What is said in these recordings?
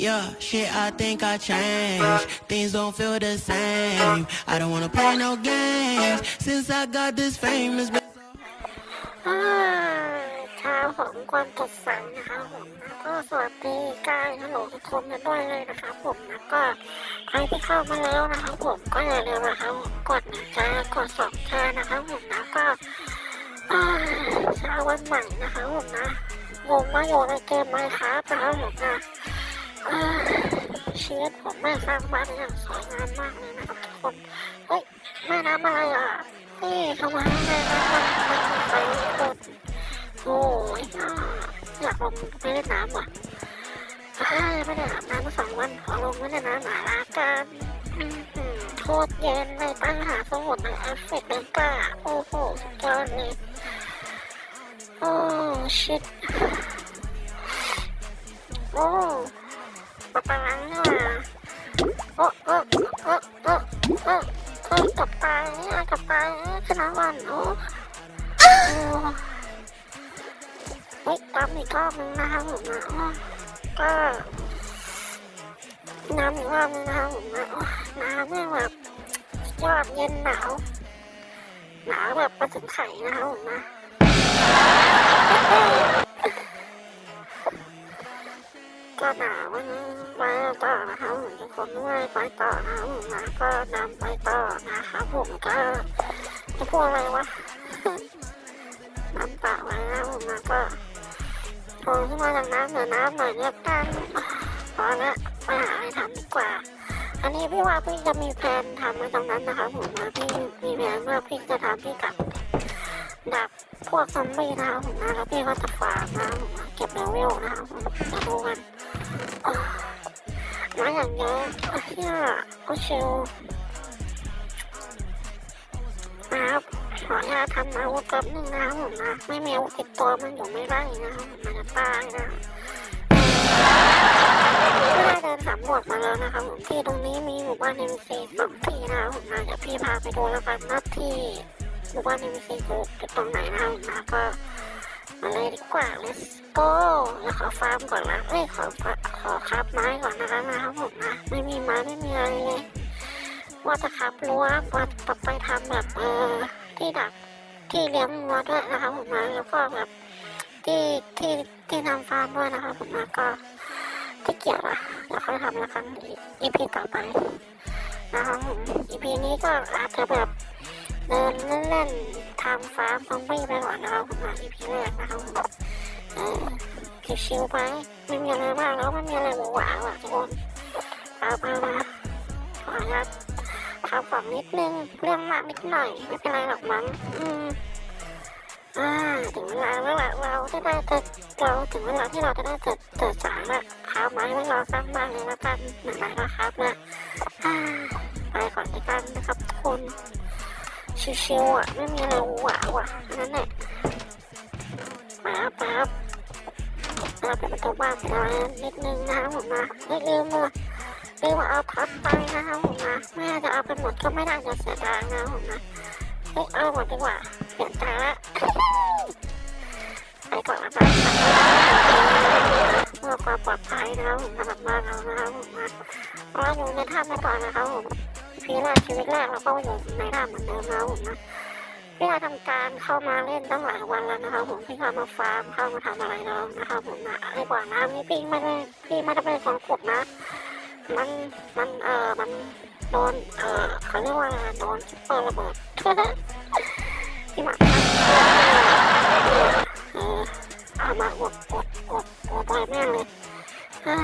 Yeah, shit, I think I changed. Things don't feel the same. I don't wanna play no games. Since I got this fame, it's been อ่าชาวของความสดใสนะคะผมแล้วก็สวัสดีการฮัลโหลทุกคนกันด้วยเลยนะคะผมแล้วก็ใครที่เข้ามาแล้วนะคะผมก็อย่าลืมนะคะกดหนึ่งแชร์กดสองแชร์นะคะผมแล้วก็อ่าเช้าวันใหม่นะคะผมนะงงว่าอยู่ในเกมไหมครับนะคะผมนะ ชีวิตผมแม่สร้างบ้านอย่างสวยงามมากเลยนะครับทุกคน เฮ้ยแม่น้ำอะไรอะนี่ทำไมแม่น้ำมันมันมีไฟกดโอ้ยอยากลงไปเล่นน้ำว่ะใช่ไม่ได้อาบน้ำมาสองวันขอลงไปเล่นน้ำหนาลากันโคตรเย็นเลยตั้งหาสมุดในแอฟริกาก้าโอ้โหสุดยอดเลยโอ้ชิต เนี่ยตกตายชนะวันโอ้โอ้เฮ้ยตามอีกรอบนึงนะครับผมนะก็น้ำอีกรอบนึงนะครับผมนะน้ำเนี่ยแบบยอดเย็นหนาวหนาวแบบมาถึงไข่นะครับผมนะ ก็หนาววันนี้ไปต่อนะครับผมทุกคนด้วยไปต่อนะครับนะก็นำไปต่อนะครับผมก็จะพูดอะไรวะน้ำต่อไว้นะผมนะก็โผล่ขึ้นมาจากน้ำเหนือน้ำหน่อยเนี่ยกันพอละไปหาอะไรทำดีกว่า อันนี้พี่ว่าพี่จะมีแผนทำไว้ตรงนั้นนะครับผมนะพี่มีแผนว่าพี่จะทำพี่กับดับพวกซอมบี้นะครับผมนะแล้วพี่ก็จะฝากนะครับเก็บเลเวลนะครับมจะดูกัน มาอย่างเงี้ยเฮียก็ชิวนะครับขออนุญาตทำอาวุธแป๊บนึงนะครับผมนะ ไม่มีอาวุธติดตัวมันอยู่ไม่ได้นะครับมันจะตายนะไม่ได้เดินสำรวจมาแล้วนะครับผมที่ตรงนี้มีหมู่บ้านเอ็มซีสองที่นะครับผมนะเดี๋ยวพี่พาไปดูแล้วกันนะที่หมู่บ้านเอ็มซีคือตรงไหนนะครับผมนะก็ มาเลยดีกว่า let's go แล้วขอฟาร์มก่อนนะเอ้ยขอขอคับไม้ก่อนนะคะนะครับผมนะไม่มีไม้ไม่มีอะไรเลยว่าจะคับรั้วว่าต่อไปทำแบบเออที่ดักที่เลี้ยงวัวด้วยนะคะผมนะแล้วก็แบบที่ที่ที่ทำฟาร์มด้วยนะคะผมนะก็ที่เกี่ยจอะเดี๋ยวค่อยทำแล้วกันอีพีต่อไปนะคะผมอีพีนี้ก็อาจจะแบบเดินเล่น ทำฟาร์มซอมบี้ไปก่อนนะครับผมมาอีพีแรกนะครับผมเออชิวๆไปไม่มีอะไรมากแล้วไม่มีอะไรหวือหวาอะทุกคนเอาไปมาขออนุญาตทำก่อนนิดนึงเรื่องมากนิดหน่อยไม่เป็นไรหรอกมั้งอืมอ่าถึงเวลาแล้วละเราจะได้จะเราถึงเวลาที่เราจะได้เกิดเกิดสารละข้าวไม้ไว้เราสร้างบ้านเลยละกันไหนๆนะครับนะอ่าไปก่อนดีกันนะครับทุกคน ชิวๆอะ ไม่มีอะไรหวาว่ะนั่นแหละป๊าป๊าบเราไปประตูบ้านไปแล้วนิดนึงนะผมนะไม่ลืมเลยลืมเอาพัดไปนะครับผมนะแม่จะเอาไปหมดก็ไม่ได้จะเสียดายนะผมนะเฮ้ยเอาหมดดีกว่าเปลี่ยนใจละไปก่อนละกันเพื่อความปลอดภัยนะครับผมสำหรับบ้านเรานะครับผมนะเราอยู่ในถ้ำไปก่อนนะครับผม พีแรกชีวิตแรกเราก็อยู่ในน้ำเหมือนเดิมนะผมนะพี่มาทำการเข้ามาเล่นตั้งหลายวันแล้วนะครับผมพี่เข้ามาฟาร์มเข้ามาทำอะไรแล้วนะครับผมนะไอ้บ่อน้ำนี่พี่ไม่ได้พี่ไม่ได้เป็นคนขุดนะ มันมันเออมันโดนเออเขาเรียกว่าโดนคิปเปอร์ระเบิดพี่หมาเออเอามาอดอดอดอดไปแม่งเลยอ่า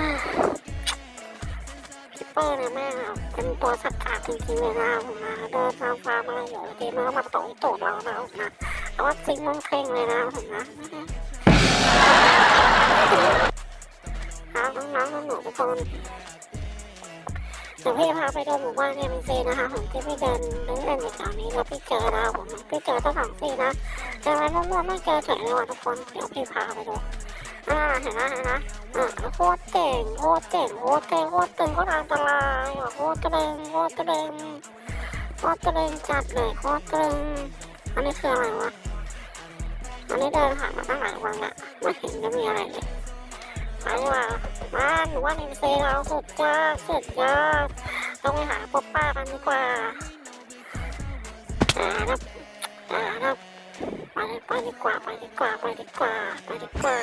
เปอร์เนี่ยแม่เป็นตัวสัตว์ขาจริงๆเลยนะผมนะเดินตามฟาร์มอะไรอยู่ดีมันก็มาตกตูดเรานะผมนะแต่ว่าจริงมันเคร่งเลยนะผมนะครับน้องหนูทุกคนเดี๋ยวพี่พาไปดูหมู่บ้านเอ็มซีนะคะผมที่พี่เดินเล่นๆอยู่แถวนี้แล้วพี่เจอนะผมพี่เจอตั้งสองสี่นะเจออะไรมั่วไม่เจอเฉยเลยว่ะทุกคนเดี๋ยวพี่พาไปดู อ่าเห็นนะเห็นนะอะโคตรเจ๋งโคตรเจ๋งโคตรเจ๋งโคตรตึงโคตรอันตรายอะโคตรเจ๋งโคตรเจ๋งโคตรเจ๋งจัดเลยโคตรเจ๋งอันนี้คืออะไรวะอันนี้เดินผ่านมาตั้งหลายวันละไม่เห็นจะมีอะไรเลยไปว่ามานว่านิมเซเราสุดยอดสุดยอดต้องไปหาพบป้ากันดีกว่าอ่านะอ่านะไปไปดีกว่าไปดีกว่าไปดีกว่าไปดีกว่า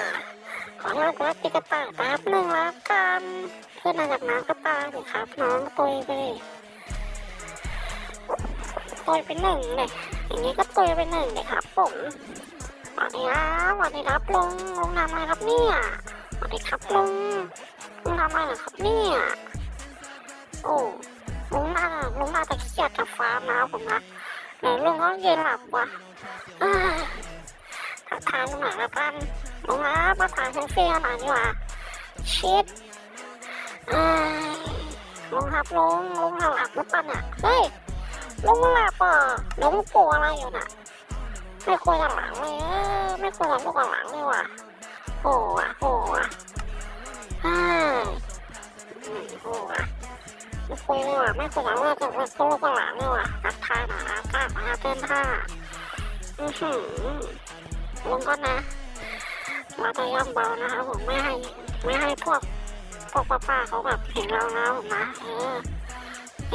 ขอลากรักติกระต่ายแป๊บหนึ่งแล้วกันขึ้นมาจากน้ำก็ตายสิครับ น้องตุยไปตุยไปหนึ่งเลยอย่างนี้ก็ตุยไปหนึ่งเลยครับผมสวัสดีครับสวัสดีครับลุงลุงทำอะไรครับเนี่ยสวัสดีครับลุงลุงทำอะไรครับเนี่ยโอ้ลุงน่าลุงน่าจะเครียดกับฟ้าร์มนะผมนะเดี๋ยวลุงก็เย็นหลับว่ะเอ้ยทักทายลุงหน่อยล้วกัน ลุงครับมาถ่ายเซลฟี่หน่อยดีกว่าชิดลุงครับลุงลุงหลับหรือเปล่าเนี่ยเฮ้ยลุงหลับอะลุงปวดอะไรอยู่น่ะไม่คุยกับหลังเลยไม่คุยกับลูกหลังเลยว่ะโอ้ว่ะโอ้ว่ะเฮ้ยโอ้ว่ะไม่คุยเลยว่ะไม่คุยกับลูกกับลูกกับหลังเลยว่ะทักทายหน่อยกล้ามาเต้นท่าอือหือลุงก็นะ เราจะย่องเบานะครับผมไม่ให้ไม่ให้พวกพวกป้าๆเขาแบบเห็นเรานะผมนะเอ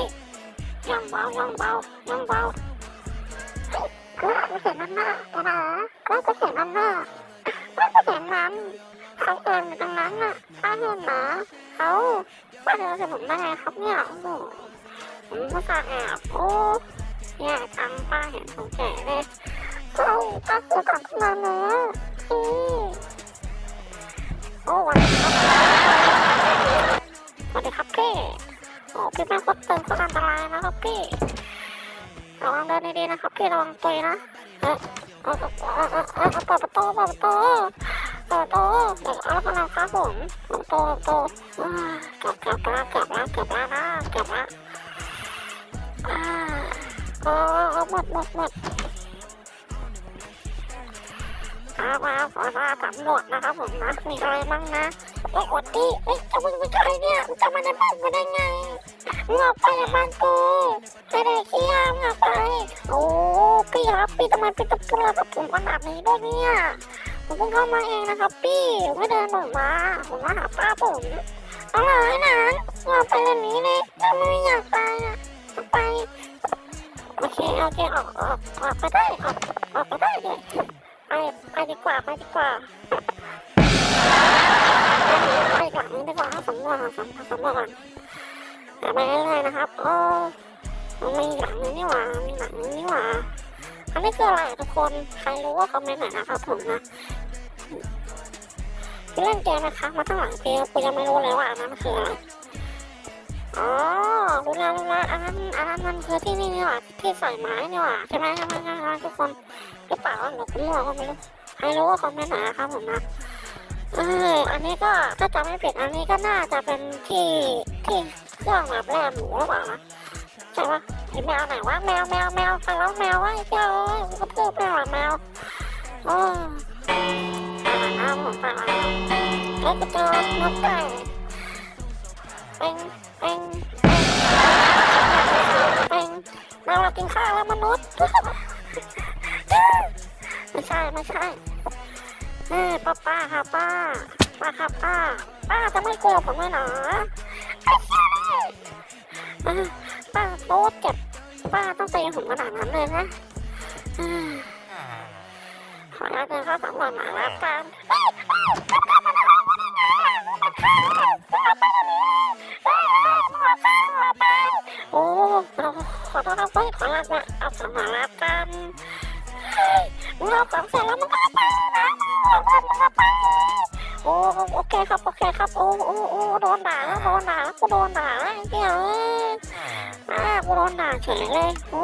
อย่องเบาย่องเบาย่องเบาก็จะเห็นมันหน้านะก็จะเห็นมันหน้าก็จะเห็นมันเขาเอินตรงนั้นน่ะป้าเห็นนะเขาป้าเดินกับผมได้ไงครับเนี่ยโอ้โหผมก็ตาแอบโอ้แย่จังป้าเห็นผมแก่เลยเขาป้าคือกับเราเนื้ออื มโอ้วันสวัสดีครับพี่โอ้พี่แม่งก็เติมก็อันตรายนะครับพี่ระวังเดินดีๆนะครับพี่ระวังตัวนะเอ๊ะเอ๊ะเอ๊ะเออเปิดประตูเปิดประตูเปิดประตูเด็กเอาพลังครับผมประตูประตูเก็บเก็บแล้วเก็บแล้วเก็บแล้วนะเก็บแล้วอ่าโอ้หมดหมดหมด มามาขอมาสำรวจนะครับผมนะ มีอะไรบ้างนะโอ้โหดิเอ้ยจะมึงเป็นใครเนี่ยมึงจะมาในบ้านกูได้ไงมึงออกไปจากบ้านกูไม่ได้เที่ยวมึงออกไปโอ้พี่ครับพี่ทำไมพี่ต้องพูดกับผมขนาดนี้ด้วยเนี่ยผมเพิ่งเข้ามาเองนะครับพี่ไม่เดินออกมาผมมาหาป้าผมเอาเลยนะมึงอไปเรื่องนี้เลยถ้าไม่อยากไปอะไปโอเคโอเคออกออกออกไปได้ออกออกไปได้เลย ไปไปดีกว่าไปดีกว่าไปหลังดีกว่าสำรวจสำรวจสำรวจก่อนแต่ไปเรื่อยๆนะครับโอ้มีหลังนึงนี่หว่ามีหลังนึงนี่หว่าอันนี้คืออะไรทุกคนใครรู้ว่าคอมเมนต์หน่อยนะครับผมนะเล่นเกมนะคะมาตั้งหลังเกมกูยังไม่รู้เลยว่าอันนั้นคืออะไรอ๋อรู้แล้วรู้แล้วอันนั้นอันนั้นมันคือที่นี่นี่หว่าที่ใส่ไม้นี่หว่าใช่ไหมใช่ไหมใช่ไหมทุกคน หรือเปล่าหนูก็มั่วก็ไม่รู้ใครรู้ว่าคอมเมนต์หนครับผมนะเอออันนี้ก็ถ้าจำไม่ผิดอันนี้ก็น่าจะเป็นที่ที่เครื่องแบบแรกหมูหรือเปล่านะใช่ปะไอ้แมวไหนวะแมวแมวแมวใครร้องแมววะไอ้เจ้าก็พูดไปว่าแมวโอ้ไปแล้วผมไปแล้วไอ้กระโจนนกไก่เป็งเป็งเป็งเราเรากินข้าวแล้วมนุษย์ ไม่ใช่ไม่ใช่เอ้ป้าป้าค่ะป้าป้าค่ะป้า ป้าจะไม่กลัวผมเลยเหรอเอ้ยป้าโต๊ดเจ็บป้าต้องตีผมขนาดนั้นเลยนะเอ้ยขออนุญาตเดินข้าสำรวจหน่อยละกันโอ้ขอโทษครับเฮ้ยขออนุญาตนเอาสำรวจละกัน เอาของเสร็จแล้วมึงก็เอาไปนะมึงเอาไปโอ้โอเคครับโอเคครับโอ้โอ้โอ้โดนด่าแล้วโดนด่ากูโดนด่าไอ้เจ้าเอ้ยอ่ากูโดนด่าเฉยเลยโอ้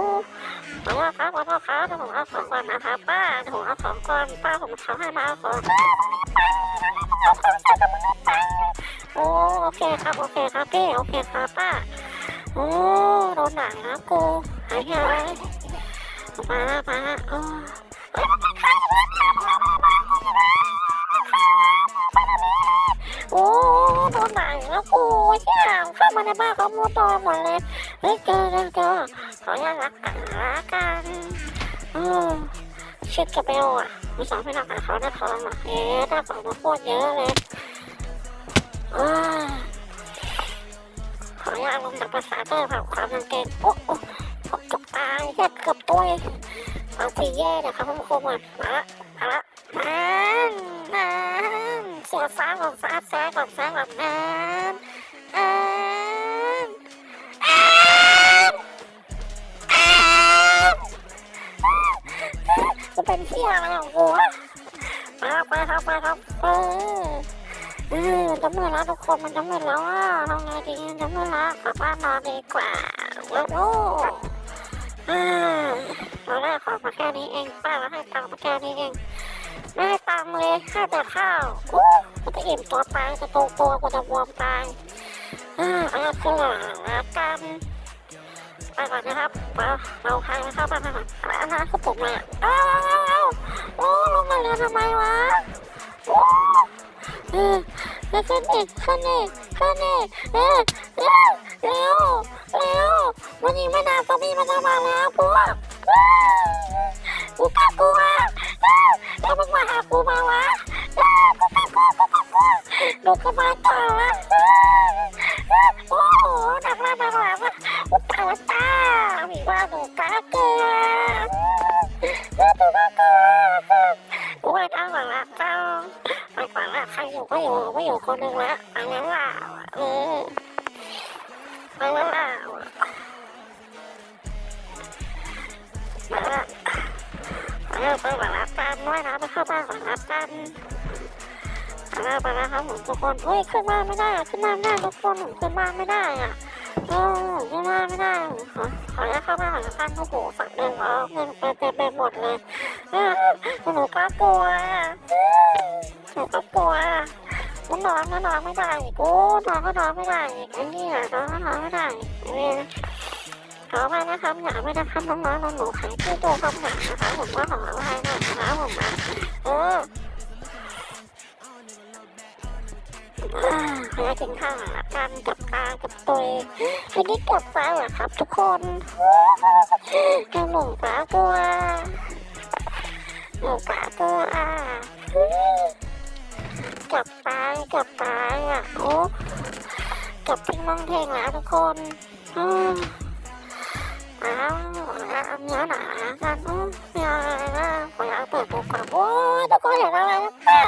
ขอโทษครับขอโทษครับผมเอาของก่อนนะครับป้าเดี๋ยวผมเอาของก่อนป้าผมเขาให้มาเอาของโอ้โอเคครับโอเคครับพี่โอเคครับป้าโอ้โดนด่าแล้วกูหายเหี้ ยเลยมาละมาโอ้โอ้โดนหนังแล้วกูเชี่ยเข้ามาในบ้านเขามูตอหมดเลยเฮ้ยเจอเจอเจอขออนุญาตรักกันรักกันออเช็ดกระเบลอะมีสองพี่น้องกับเขาได้ทองอะเอ๊ะได้ของมาโคตรเยอะเลยอ้ยขออนุญาตลงจากภาษาเตอร์เผาความยังเก่งโอ้โอ้ผมต กตายแค่เกือบตัวเองเอาสีแย่นะครับคุณครูมามาละมาละน้ำน้ำเสียฟ้าของฟ้าแซ่ของแซ่ของน้ำน้ำน้ำจะเป็นเที่ยอะไรของกูวะมาไปครับไปครับเออเออจะมืดแล้วทุกคนมันจะมืดแล้วอะทำไงดีจะมืดแล้วกลับบ้านนอนดีกว่าว้าวโอ้ ออตอนแรกขอมาแค่นี้เองป้าก็ให้ตังค์มาแค่นี้เองไม่ให้ตังค์เลยให้แต่ข้าวโอ้กูจะอิ่มตัวตายจะโตตัวกูจะบวมตายเออเอาสละละกันไปก่อนนะครับเราเราใครนะครับไปก่อนอะไรนะเขาปลุกมาอ้าวอ้าวโอ้ลงมาเรียนทำไมวะโอ้เออแล้วขึ้นอีกขึ้นอีกขึ้นอีกเออเร็วเร็ว เร็ววันนี้ไม่นานซอมบี้มันจะมาแล้วพวกกูกลับกูมาแล้วมึงมาหากูมาวะกูกลับกูกูกลับกูดูกูมาต่อละโอ้โหหนักมากหนักมากกูตายตามีว่าหนูกาเกลือหนูกาเกลือกูไม่เอาหรอกละเจ้าไปก่อนละใครอยู่ก็อยู่ไม่อยู่คนหนึ่งละไปแล้วล่ะเออ ไปแล้วล่ะมาไปแล้วไปก่อนละกันด้วยนะไปเข้าบ้านก่อนละกันไปแล้วไปแล้วครับผมทุกคนเฮ้ยขึ้นบ้าไม่ได้อะขึ้นบ้าไม่ได้ทุกคนผมขึ้นบ้าไม่ได้อะเออขึ้นบ้าไม่ได้ขอขออนุญาตเข้าบ้านก่อนละกันโอ้โหฝักเดินออกเงินเต็มเต็มไปหมดเลยเออหนูกล้ากลัวหนูก็กลัวกูนนอนก็นอนไม่ได้กูนอนก็นอนไม่ได้ไอ้นี่นอน ขอไปนะครับอย่าไม่ได้ทำน้องๆหนูๆใครที่ตัวคำหนานะคะผมก็ขออภัยหน่อยนะคะผมนะเออขอกินข้าวละกันกับตากับตุยไม่ได้กับฟ้าเหรอครับ ทุกคนกระหมูฟ้ากลัวหมูฟ้ากลัวกับตายกับตายอะโอ้กับทิ้งน้องเพลงแล้วทุกคนอื ทุกคนเห็นอะไรหรือเปล่า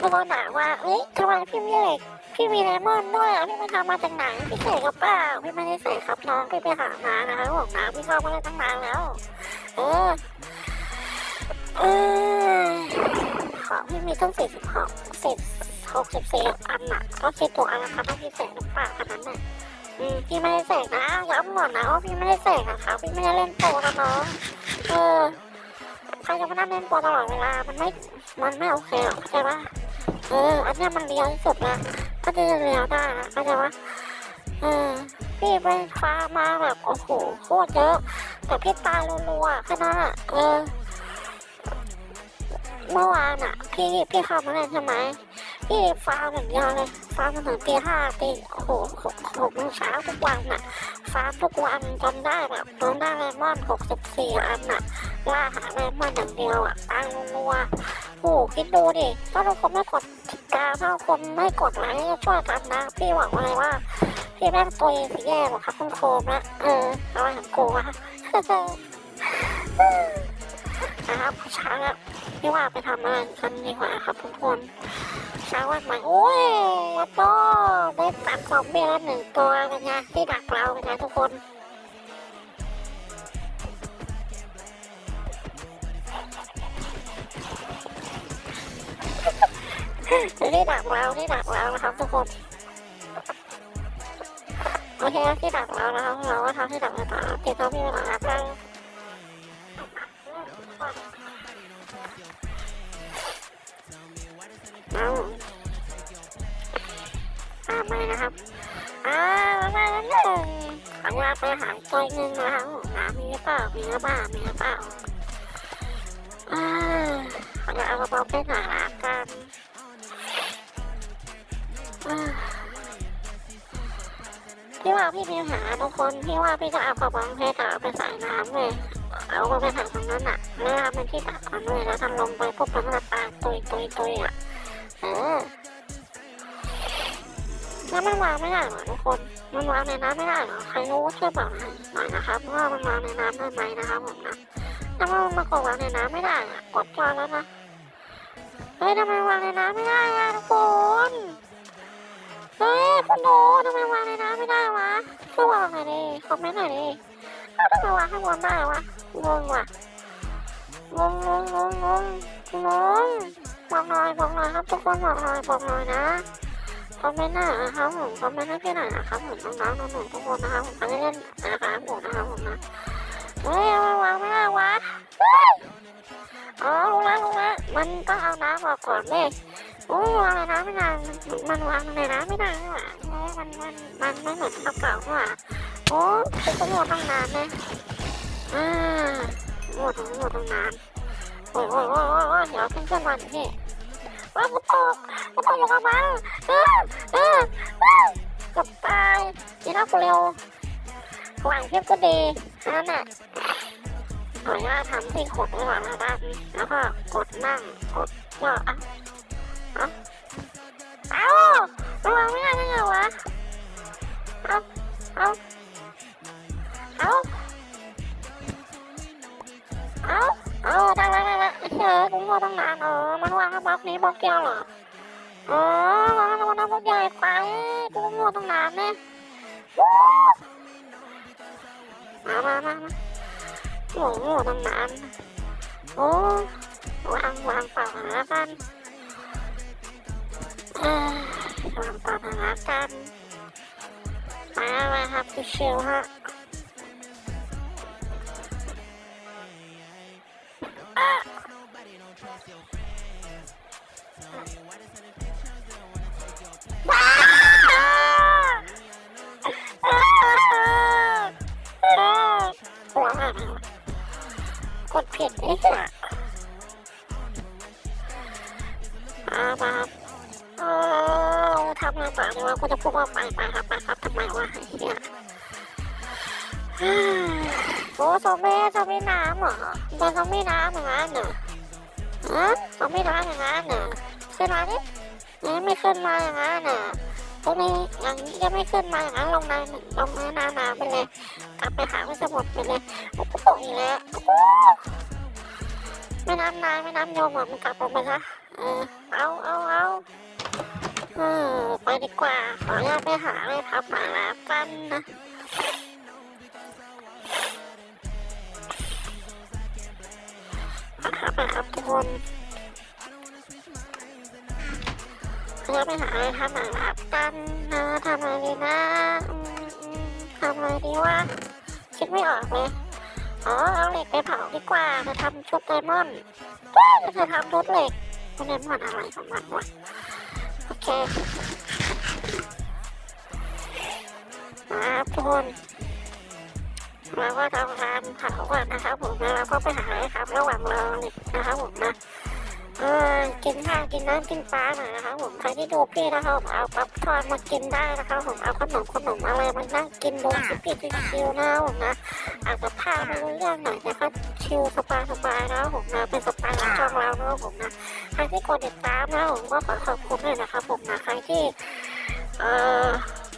ทุกคนถามว่าเอ้ยทำไมพี่มีเหล็กพี่มีเลมอนด้วยพี่ไปทำมาจากไหนพี่เสกกับเปล่าพี่ไม่ได้เสกครับน้องพี่ไปหามานะคะบอกนะพี่เข้ามาได้ตั้งนานแล้วเออเออของที่มีต้งสี่สิบหกสิบหกสิบสี่อันน่ะก็คิดตัวอันละครับต้องพิเศษหรือเปล่าอันนั้นน่ะ พี่ไม่ได้เสกนะย้ำก่อนนะว่าพี่ไม่ได้เสกนะคะพี่ไม่ได้เล่นโปรนะน้องเออใครจะมานั่งเล่นโปรตลอดเวลา มันไม่ มันไม่โอเคหรอกเข้าใจปะเออ อันนี้มันเลี้ยวที่สุดละก็จะเลี้ยวได้นะเข้าใจปะเออพี่ไปฟ้ามาแบบโอ้โหโคตรเยอะ แต่พี่ตายรัวๆแค่นั้นอะเออ เมื่อวานอะ พี่พี่เข้ามาเล่นใช่ไหม พี่ฟาร์มอย่างเดียวเลยฟาร์มจนถึงตีห้าตีโอ้โหหกหกโมงเช้าทุกวันอะฟาร์มทุกวันจนได้แบบจนได้เลมอนหกสิบสี่อันอะล่าหาเลมอนอย่างเดียวอะตังรัวโอ้หคิดดูดิถ้าทุกคนไม่กดติดตามถ้าคนไม่กดไลค์ช่วยกันนะพี่หวังเลยว่าพี่แม่งตัวเองแย่หรอกครับคุณโคมนะเออเอาอย่างกูวะนะครับเช้าแล้ว พี่ว่าไปทำอะไรกันดีกว่าครับทุกคนเช้าวันใหม่โอ้ยวัดโตได้ตัดซอมบี้แล้วหนึ่งตัวกันนะที่ดักเรากันนะทุกคนที่ดักเราที่ดักเรานะครับทุกคนโอเคที่ดักเรานะครับเราก็ทำที่ดักเราต่อติดต่อพี่ไปก่อนน เอาตามมานะครับอ่ามาแล้วหนึ่งขออนุญาไปหาตัวหนึ่งนะครับหามีเปล่ามีหรือเปล่ามีหรือเปล่าอ่าขออนุญาเอากระเป๋าไปหาละกันพี่ว่าพี่มีหาทุกคนพี่ว่าพี่จะเอากระเป๋าเพชรเอาไปใส่น้ำเลยเอาไปใส่ตรงนั้นอะแล้วทำเป็นที่ตักก่อนด้วยแล้วทำลงไปปุ๊บมันก็ตายตุยตุยตุยอะ เออแล้วมันวางไม่ได้เหรอทุกคนมันวางในน้ำไม่ได้เหรอใครรู้ช่วยบอกหน่อยนะครับว่ามันวางในน้ำได้ไหมนะครับผมนะถ้ามันมากดวางในน้ำไม่ได้อะกดจอแล้วนะเฮ้ยทำไมวางในน้ำไม่ได้อะทุกคนเฮ้ยคุณโดทำไมวางในน้ำไม่ได้วะช่วยวางหน่อยดิคอมเมนต์หน่อยดิเอ้าทำไมวางข้างบนได้วะงงว่ะงงงงงงงงง บอกหน่อยบอกหน่อยครับทุกคนบอกหน่อยบอกหน่อยนะคอมเมนต์หน่อยนะครับผมคอมเมนต์ให้พี่หน่อยนะครับผมน้องๆหนูๆทุกคนนะครับผมไปเล่นนะครับผมนะครับผมนะเฮ้ยมาวางไม่ได้วะอ๋อรู้แล้วรู้แล้วมันต้องเอาน้ำออกก่อนเว้ยโอ้วางในน้ำไม่ได้มันวางในน้ำไม่ได้นี่หว่าโอ้มันมันมันไม่เหมือนกระเป๋านี่หว่าโอ้เป็นตำรวจตั้งนานเลยอ่าหมดหมดตั้งนาน อ้ยโอ้ยโอ้ยโอ้ยโอ้ยเดี๋ยวขึ้นขึ้นมาพี่ว่ากูตกกูตกอยู่กับมันเออเออเออกับตายดีนะกูเร็วหวังเทียบก็ดีนั่นน่ะขออนุญาตทำที่ขดไว้ก่อนนะครับแล้วก็กดนั่งกดย่ออะเอ้าระวังไม่ได้ได้ไงวะเอ้าเอ้า กูงงตั้งนานเออมันวางบล็อกนี้บล็อกเดียวเหรอเออวางบล็อกใหญ่ไปกูงงตั้งนานเนี่ยมามามามาโอ้โหตั้งนานโอ้วางวางเปล่าแล้วกันเออลองตอบหากันมามาครับพี่เชลฮะ มามาครับเออทำงต่อดีว่ากูจะพูดว่าไปไปครับไปครับทำไมวะไอ้เหี้ยโอ้ซอมบี้ซอมบี้น้ำเหรอเป็นซอมบี้น้ำอย่างนั้นเหรอฮะซอมบี้น้ำอย่างนั้นเหรอขึ้นมาดินี่ไม่ขึ้นมาอย่างนั้นเหรอตรงนี้อย่างนี้จะไม่ขึ้นมาอย่างนั้นลงในลงในน้ำน้ำไปเลยกลับไปหาไม่สมุดไปเลยโอ้โหอีกแล้วไม่น้ำนายไม่น้ำโยมอะมันกลับออกไปซะ เออเอาเอาเอาเออไปดีกว่า ขออนุญาไปหาอะไรทำมาล้วกันนะนะครับนะครับทุกคนขออนุญาไปหาอะไรทำมาล้วกันนะทำอะไรดีนะทำอะไรดีวะคิดไม่ออกเลยอ๋อเอาเหล็กไปเผาดีกว่าจะทำชุดไดมอนด์จะทำชุดเหล็ก ไดมอนอะไรของมันวะโอเคครับทุกคนเราก็ทำการเผาก่อนนะครับผมแล้วเราก็ไปหาอะไรครับระหว่างรอเลยนะครับผมนะ ออกินข้าวกินน้ำกินปลาหน่อยนะครับผมใครที่ดูพี่นะครับเอาปั๊บทอดมากินได้นะครับผมเอาขนมขนมอะไรมานั่งกินดูชิปปี้ชิวๆนะผมนะอาจจะพาไปรู้เรื่องหน่อยแต่ก็ชิลสบายสบายนะผมนะเป็นสไตล์ของช่องเรานะผมนะใครที่กดติดตามนะผมก็ขอขอบคุณด้วยนะครับผมนะใครที่เอ่อ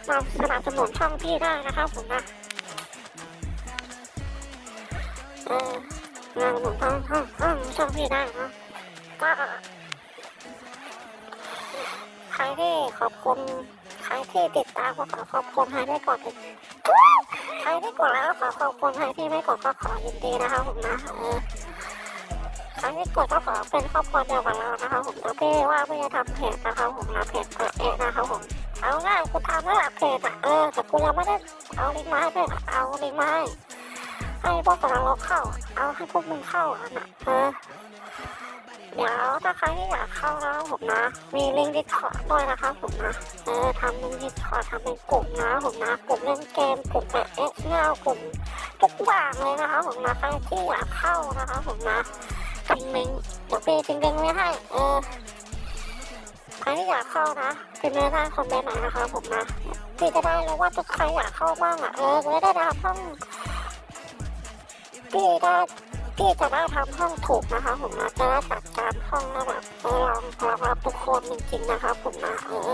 มาสนับสนุนช่องพี่ได้นะครับผมนะเออสนับสนุนช่องช่องช่องพี่ได้นะ ก็ใครที่ขอบคุณครที่ติดตามก็ขอขอบคุณใครที่กดติดใครที่กดแล้วก็ขอขอบคุณใครที่ไม่กดก็ขอยินดีนะครับผมนะเออครที่กดก็ขอเป็นครอบครัวเดียวกับเรานะคะผมแล้วพี่ว่าพี่จะทำเพจนะคะผมนะเพจเปิดเองนะคะผมเอาง่ายกูทำแล้วละเพจอะเออแต่กูยังไม่ได้เอาลิงก์มาให้เพื่อนเอาลิงก์มาให้ให้พวกเราเข้า เอาให้พวกมึงเข้าอะนะเออ เดี๋ยวถ้าใครที่อยากเข้าแล้วผมนะ มีลิงก์ดิสคอร์ดด้วยนะคะผมนะ เออทำลิงก์ดิสคอร์ดทำเป็นกลุ่มนะผมนะ กลุ่มเล่นเกม กลุ่มแบบเอ็กซ์เงากลุ่มทุกอย่างเลยนะคะผมนะใครที่อยากเข้านะคะผมนะทิ้งลิงก์เดี๋ยวพี่ทิ้งลิงก์ไว้ให้ เออใครที่อยากเข้านะพิมพ์ไว้ใต้คอมเมนต์หน่อยนะคะผมนะพี่จะได้รู้ว่าทุกใครอยากเข้าบ้างอะ เออจะได้ทำห้องพี่ได้ พี่จะได้ทำห้องถูกนะคะผมนะจะได้จัดการห้องได้แบบเออรองรองรับทุกคนจริงๆนะคะผมนะเออ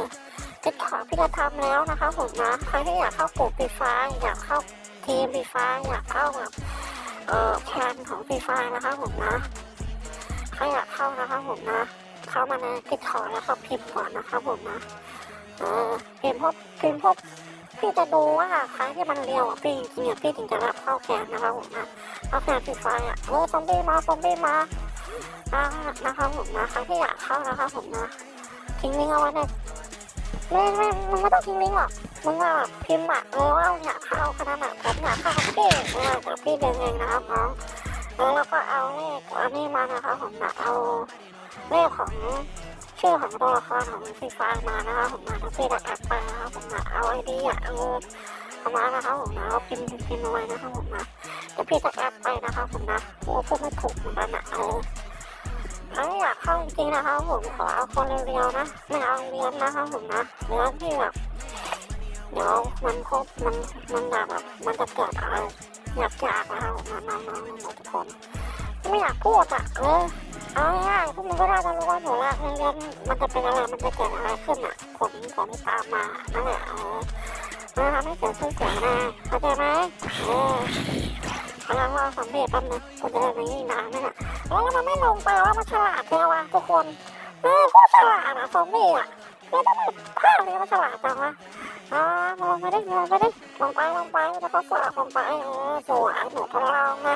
ติดขอพี่จะทำแล้วนะคะผมนะใครที่อยากเข้ากลุ่มฟรีฟร์อยากเข้าทีมฟรีไฟร์อยากเข้าแบบเอ่อแคนของฟรีไฟร์นะคะผมนะใครอยากเข้านะคะผมนะเข้ามาในติดขอแล้วก็พิมพ์ก่อนนะคะผมนะเออพิมพ์พบพิมพ์พบ พี่จะดูว่าใครที่มันเร็วอะพี่เนี่ยพี่ถึงจะรับเข้าแคนนะคะผมนะเข้าแคนฟรีไฟร์อะเออซอมบี้มาซอมบี้มาอ่านะคะผมนะครที่อยากเข้านะคะผมนะทิ้งลิงก์เอาไว้ในไม่ไม่มึงไม่ต้องทิ้งลิงก์หรอกมึงว่าแบบพิมพ์อะเออว่าอยากเข้าขนาดไหนผมอยากเข้าพี่เออแต่พี่เดินเองนะครับน้องแล้วเราก็เอาเลขอันนี้มานะครับผมนะเอาเลขของ ชื่อของตัวละครของฟรีไฟมานะครับผมนะแล้วพี่จะแอดไปนะครับผมนะเอาไอดีอะเอาเอามานะครับผมนะเอาพิมพ์พิมพ์ไว้นะครับผมนะเดี๋ยวพี่จะแอดไปนะครับผมนะโอ้พูดไม่ถูกเหมือนกันนะเอาถ้าอยากเข้าจริงนะคะผมขอเอาคนเรียวๆนะไม่เอาเรียนนะคะผมนะเดี๋ยวที่แบบเดี๋ยวมันครบมันมันแบบมันจะเกิดอะไรอยากอยากนะคะผมนะน้องๆทุกคนไม่อยากพูดอะเออ เอาง่ายๆพวกมึงก็น่าจะรู้ว่าหนูรักเรียนมันจะเป็นอะไรมันจะเกิดอะไรขึ้นอะผลผลตามมานั่นแหละเออมันทำให้เกิดชื่อเสียงนะเข้าใจไหมเออพลังว่าสำเร็จแป๊บนึงกูจะเดินไปนี่นานไหมเนี่ยแล้วมันไม่ลงไปว่ามันฉลาดเลยวะทุกคนเออโคตรฉลาดอะซอมบี้อะไม่ต้องมาภาคเลยมันฉลาดจังวะอ่าลงไปด้ลงไปด้ลงไปลงไปแล้วก็ฝากลงไปเออสวยหนูทดลองนะ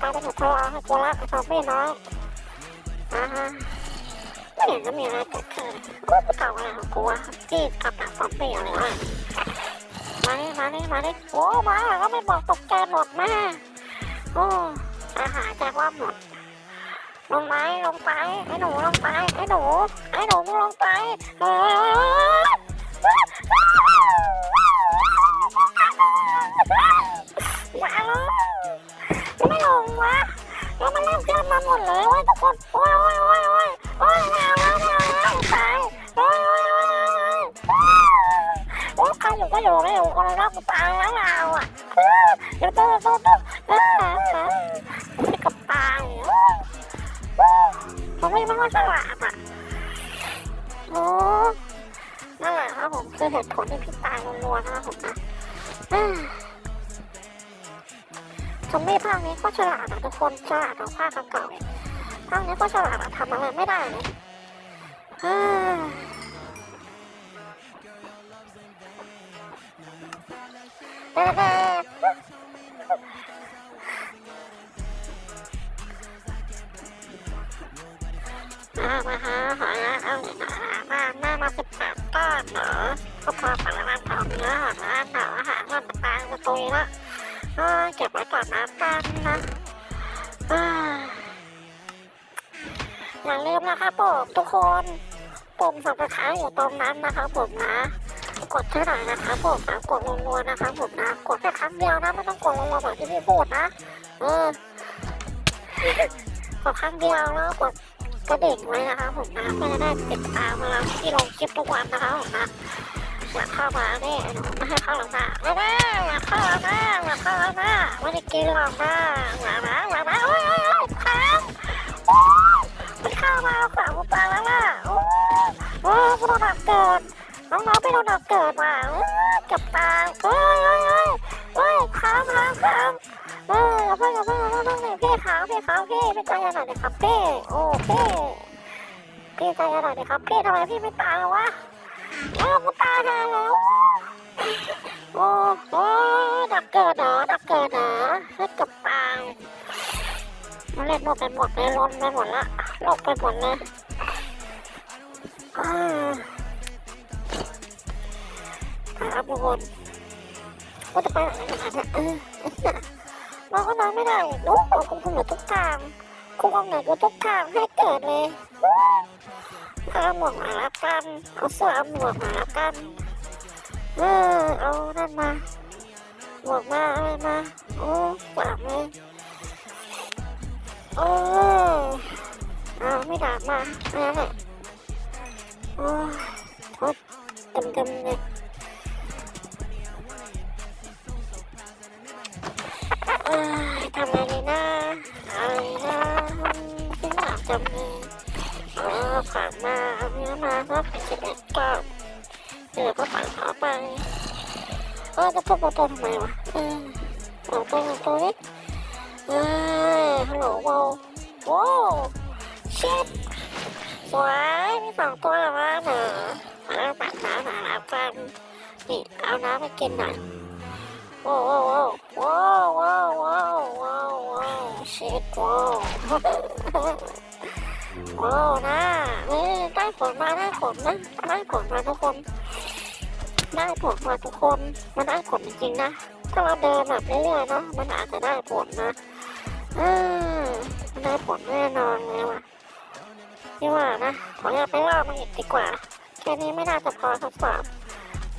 กายเป็นหนูทดลองให้กูรักซอมบี้น้อย ไม่เห็นจะมีอะไรเกิดขึ้นกูจะเก่าอะไรของกูวะที่กับดักซอมบี้อะไรวะมาดิมาดิมาดิโอ้มาแล้วไม่บอกตกใจหมดม่โอ้อาหารแจกว่าหมดลงไปลงไปไอ้หนูลงไปไอ้หนูไอ้หนูมึงลงไปเฮ้ยอย่าลงไม่ลงวะ แล้วมันเริ่มเกินมาหมดเลยว้ยทุกคนโอ้ยโอ้ยโอ้ยโอ้ยโอ้ยมาแล้วมาแล้วตายโอ้ยโอ้ยโอ้ยโอ้ยโอ้ยใครอยู่ก็อยู่ไม่อยู่คนรักกูตายแล้วเราอะเดี๋ยวตัวตัวตัวเออพี่กับตายผมไม่มันก็ฉลาดอะโอ้นั่นแหละครับผมคือเหตุผลที่พี่ตายรัวๆนะครับผมนะ ซอมบี้ภาคนี้ก็ฉลาดอะทุกคนฉลาดกว่าภาคเก่าๆอีกภาคนี้ก็ฉลาดอะทำอะไรไม่ได้เลยอ่าแต่ม ปุ่มสับสไครต์อยู่ตรงนั้นนะครับผมนะกดช่วยหน่อยนะครับผมนะกดรัวๆนะครับผมนะกดแค่ครั้งเดียวนะไม่ต้องกดรัวๆแบบที่พี่พูดนะเออกดครั้งเดียวแล้วกดกระดิ่งไว้นะคะผมนะเพื่อจะได้ติดตามเวลาที่ลงคลิปทุกวันนะคะผมนะอยากเข้ามาเนี่ยไม่ให้เข้าหรอกนะไม่ได้อยากเข้าแล้วนะอยากเข้าแล้วนะไม่ได้กินหรอกนะอยากนะอยากนะโอ้ยโอ้ยโอ้ยค้าง ข้ามาขวางกูตายแล้วนะโอ้โอ้ยกูโดนดักเกิดน้องๆไปโดนดักเกิดว่ะโอ้ยเกับตายโอ้ยโอ้ยโอ้ยโอ้ยค้างค้างค้างเอออย่าเพิ่อย่าเพิ่อย่าเพิ่อย่าเพิ่งพี่ขาวพี่ขาวพี่พี่ใจเย็นหน่อยดิครับพี่โอ้พี่พี่ใจเย็นหน่อยดิครับพี่ทำไมพี่ไม่ตายวะโอ้กูตายแล้วโอ้โอ้ดักเกิดเหรอดักเกิดเหรอให้กับตายมันเล่นโลกไปหมดเลยล้นไปหมดละ โลกไปหมดเลยอ่าครับทุกคนว่าจะไปไหนกันเนี่ยเออนอนก็นอนไม่ได้ลูกกูคงเหนือทุกทางกูคงเหนือกูทุกทางให้เกิดเลยเอาหมวกมาละกันเอาเสื้อเอาหมวกมาละกันเออเอานั่นมาหมวกมาอะไรมาโอ้ปากเลยโอ้ เอาไม่ดาบมาอะไรแหละโอ้โคตรเต็มๆเลยทำอะไรนะอะไรนะที่อยากจะมีเออผ่านมาเอาเนื้อมาสักสิบเอ็ดก้อนเดี๋ยวก็ปั่นขาไปเออจะทุบประตูทำไมวะเออเปิดประตูประตูนี่เอ้ยฮัลโหลโว้วโว้ว ช็ดสวยมีสองตัวแล้วนะหนามาปัดน้ำหนาแล้วกันนี่เอาน้ำไปกินหน่อยโว้วโว้วโว้วโว้โว้โว้โว้วเช็ดโว้โอ้นะนี่ได้ผลมาได้ผลนะได้ผลมาทุกคน ได้ผลมาทุกคนมันได้ผลจริงๆนะถ้าเราเดินแบบเรื่อยๆเนาะมันอาจจะได้ผลนะเออมันได้ผลแน่นอนเลยว่ะ พี่ว่านะขออยากไปล่ามันอีกดีกว่า แค่นี้ไม่น่าจะพอทดสอบ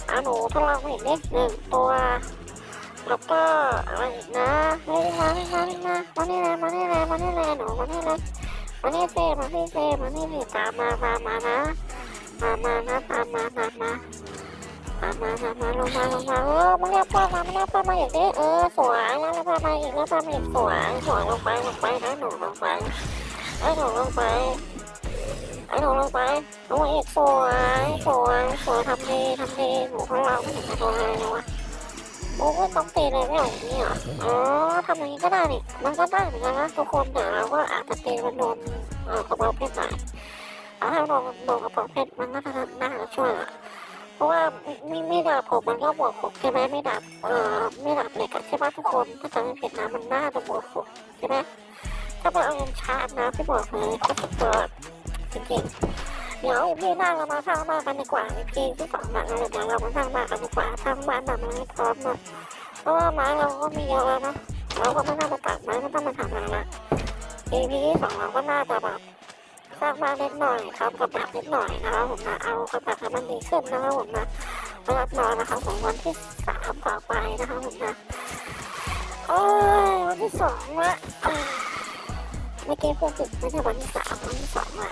เอาหนูทดลองมาอีกนิดหนึ่งตัวแล้วก็อะไรอีกนะเฮ้ยมานี่มานี่มามานี่เลมานี่เลมานี่เลหนูมานี่เลมานี่เซมานี่เซมานี่นี่ตามมามามานะมามานะตามมาตามาตามาตามาลงมาลงมาเออมาเรียกพ่อมามาเรียกพ่อมาอีกดิเออสวยแล้วเรียกพ่อมาอีกเรียกพ่อมาอีกสวยสวยลงไปลงไปนะหนูลงไปไอ้หนูลงไป อ้หนูลงไปลงมาอีกสวยสวยสวยทำดีทำดีหนูของเราไม่เห็นจะโดนอะไรเลยวะโอ้ยต้องตีเลยไม่เอาอย่างนี้เหรออ๋อทำอย่างนี้ก็ได้นี่มันก็ได้เหมือนกันนะทุกคนแต่เราก็อาจจะตีมันโดนออกระเป๋าเพชรหน่เอาให้ลงลงกระเป๋าเพชรมันน่าจะน่าจะช่วยอะเพราะว่าไมีมีดาบผมมันก็บวกหกใช่ไหมไมีดาบเอ่อมีดาบเหล็กใช่ไหมทุกคนถ้าจำไม่ผิดนะมันน่าจะบวกหกใช่ไหมถ้าไปเอาเงินชาร์จนะพี่บอกเลยก็สุดยอด จริงๆเดี๋ยวพี่หน้าเรามาสร้างบ้านกันดีกว่าจริงที่สองหลังอะไรเดี๋ยวเรามาสร้างบ้านกันดีกว่าสร้างบ้านแบบไม้พร้อมนะเพราะว่าไม้เราก็มีเยอะแล้วนะเราก็ไม่น่าจะตัดไม้ไม่ต้องมาทำอะไรละ EP ที่สองเราก็น่าจะแบบสร้างบ้านนิดหน่อยทำกับดักนิดหน่อยนะครับผมนะเอากับดักให้มันดีขึ้นนะครับผมนะรับนอนนะครับผมวันที่สามต่อไปนะครับผมนะโอ้ยวันที่สองละเมื่อกี้พูดผิดไม่ใช่วันที่สามวันที่สองละ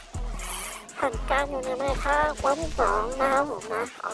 ผ่านการอยู่ในแม่ค้าวันสองนะครับผมนะ โอ้